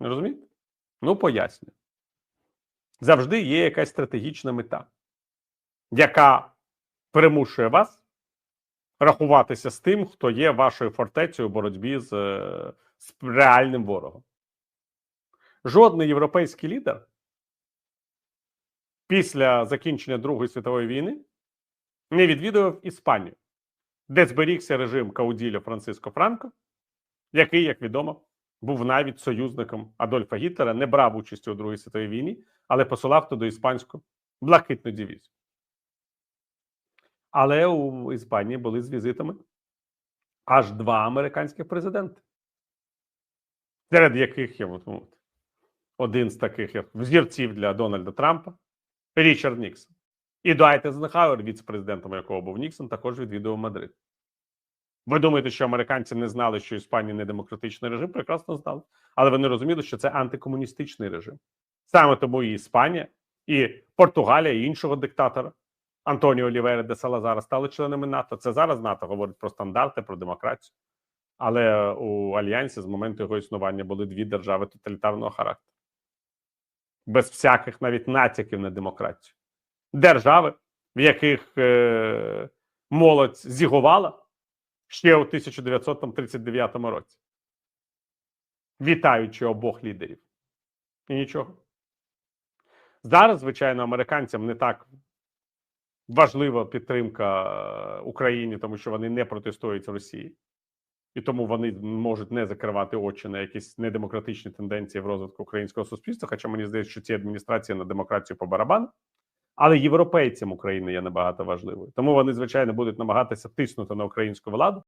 Розумієте? Ну, поясню. Завжди є якась стратегічна мета, яка примушує вас рахуватися з тим, хто є вашою фортецею у боротьбі з, е, з реальним ворогом. Жодний європейський лідер після закінчення Другої світової війни не відвідував Іспанію, де зберігся режим Кауділля Франциско Франко, який, як відомо, був навіть союзником Адольфа Гітлера, не брав участі у Другій світовій війні, але посилав туди іспанську блакитну дивізію. Але у Іспанії були з візитами аж два американських президенти, серед яких от, один з таких взірців для Дональда Трампа Річард Ніксон. І Дуайт Eisenhower, віце-президентом якого був Ніксон, також відвідував Мадрид. Ви думаєте, що американці не знали, що Іспанія не демократичний режим? Прекрасно знали. Але вони розуміли, що це антикомуністичний режим. Саме тому і Іспанія, і Португалія, і іншого диктатора Антоніо Олівейра де Салазара стали членами НАТО. Це зараз НАТО говорить про стандарти, про демократію. Але у Альянсі з моменту його існування були дві держави тоталітарного характеру. Без всяких навіть натяків на демократію. Держави, в яких е- молодь зігувала ще у 1939 році, вітаючи обох лідерів. І нічого. Зараз, звичайно, американцям не так важлива підтримка Україні, тому що вони не протестують Росії. І тому вони можуть не закривати очі на якісь недемократичні тенденції в розвитку українського суспільства. Хоча мені здається, що ці адміністрації на демократію по барабану. Але європейцям України є набагато важливою. Тому вони, звичайно, будуть намагатися тиснути на українську владу.